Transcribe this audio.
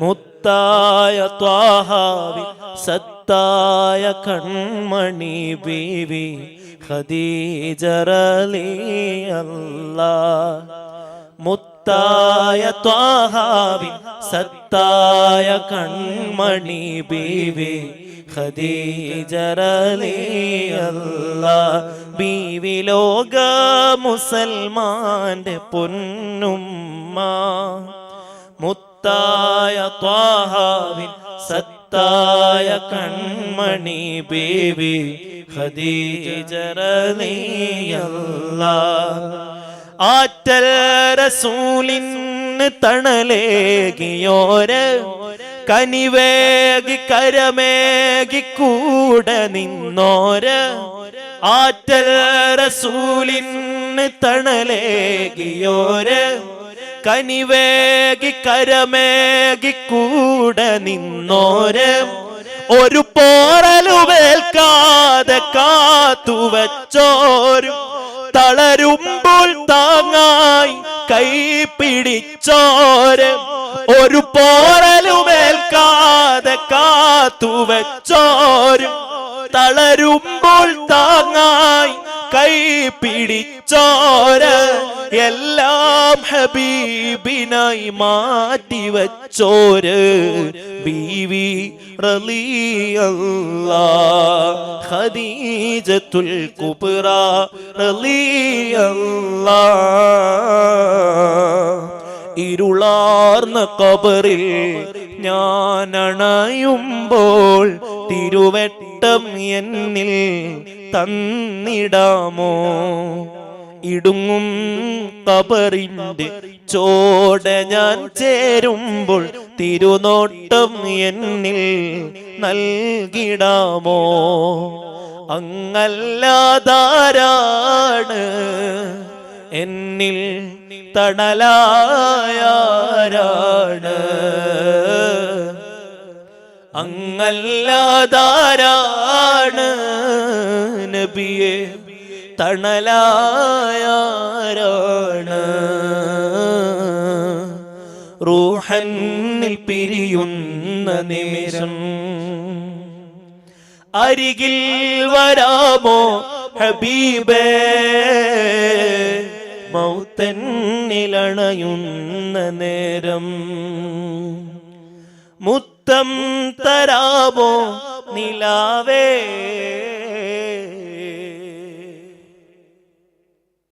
മുത്തായ ത്വാഹാവി സത്തായ കൺമണി ബീവി ഖദീജറലി അല്ലാ മുത്തായ ത്വാഹാവി സത്തായ കൺമണി ബീവി ഖദീജറലി അല്ലാ ബീവി ലോക മുസൽമാന്റെ പൊന്നുമ്മ മുത്തായ ത്വാഹാവിൻ സത്തായ കൺമണി ബേബി ഖദീജറലിയല്ല ആറ്റൽ റസൂലിന് തണലേകിയോര് കനിവേകി കരമേകി കൂടെ നിന്നോര് ആറ്റൽ റസൂലിന് തണലേകിയോര് കനിവേകി കരമേകി കൂടെ നിന്നോര്. ഒരു പോറലുവേൽക്കാതെ കാത്തുവച്ചോരും തളരുമ്പോൾ താങ്ങായി കൈ പിടിച്ചോര്. ഒരു പോറലുമേൽക്കാതെ കാത്തുവച്ചോരും തളരുമ്പോൾ താങ്ങായി കൈ പിടിച്ചോര. എല്ലാം ഹബീബിനായി മാറ്റിവച്ചോര്. ബീവി റളിയല്ലാ ഖദീജത്തുൽ കുബ്ര റളിയല്ലാ. ഇരുളാർന്ന കബറിൽ ഞാൻ അണയുമ്പോൾ തിരുവട്ടം എന്നിൽ തന്നിടാമോ? ഇടുങ്ങും കബറിന്റെ ചോട ഞാൻ ചേരുമ്പോൾ തിരുനോട്ടം എന്നിൽ നൽകിടാമോ? അങ്ങല്ലാതാരാണ് എന്നിൽ തണലായാരാണ്? അങ്ങല്ലാതാരാണ് നബിയെ തണലായാരാണ്. റൂഹന്നിൽ പിരിയുന്ന നിമിഷം. അരികിൽ വരാമോ ഹബീബേ? മൗത്തന്നിലണയുന്ന നേരം. മുത്തം തരാമോ നിലാവേ?